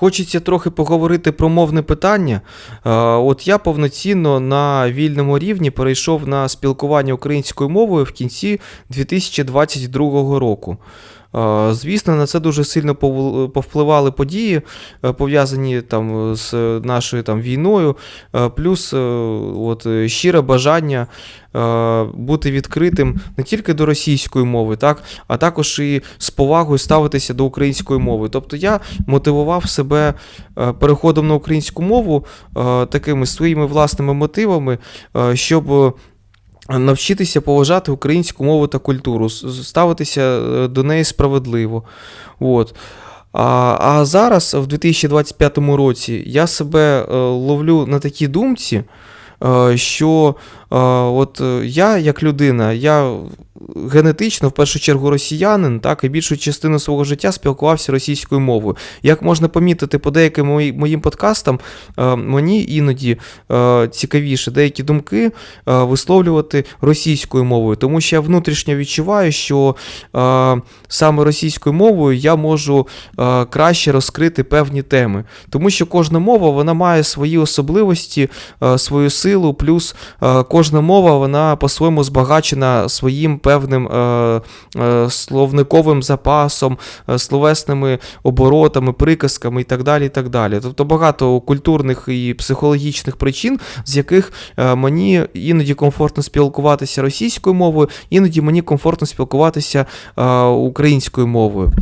Хочеться трохи поговорити про мовне питання. Е, От я повноцінно на вільному рівні перейшов на спілкування українською мовою в кінці 2022 року. Звісно, на це дуже сильно повпливали події, е, пов'язані там з нашою там війною, е, плюс е, от, щире бажання бути відкритим не тільки до російської мови, так, а також і з повагою ставитися до української мови. Тобто я мотивував себе переходом на українську мову такими своїми власними мотивами, щоб. Навчитися поважати українську мову та культуру, ставитися е, до неї справедливо. От. А, а зараз, в 2025 році, я себе е, ловлю на такій думці, е, що от я, як людина, я генетично, в першу чергу, росіянин, так, і більшу частину свого життя спілкувався російською мовою. Як можна помітити по деяким мої- моїм подкастам, е, мені іноді е, цікавіше деякі думки е, висловлювати російською мовою, тому що я внутрішньо відчуваю, що саме російською мовою я можу краще розкрити певні теми, тому що кожна мова вона має свої особливості, свою силу, плюс кожна мова вона по-своєму збагачена своїм певним е, е, словниковим запасом, е, словесними оборотами, приказками і так далі. і так далі. Тобто багато культурних і психологічних причин, з яких е, мені іноді комфортно спілкуватися російською мовою, іноді мені комфортно спілкуватися е, українською мовою.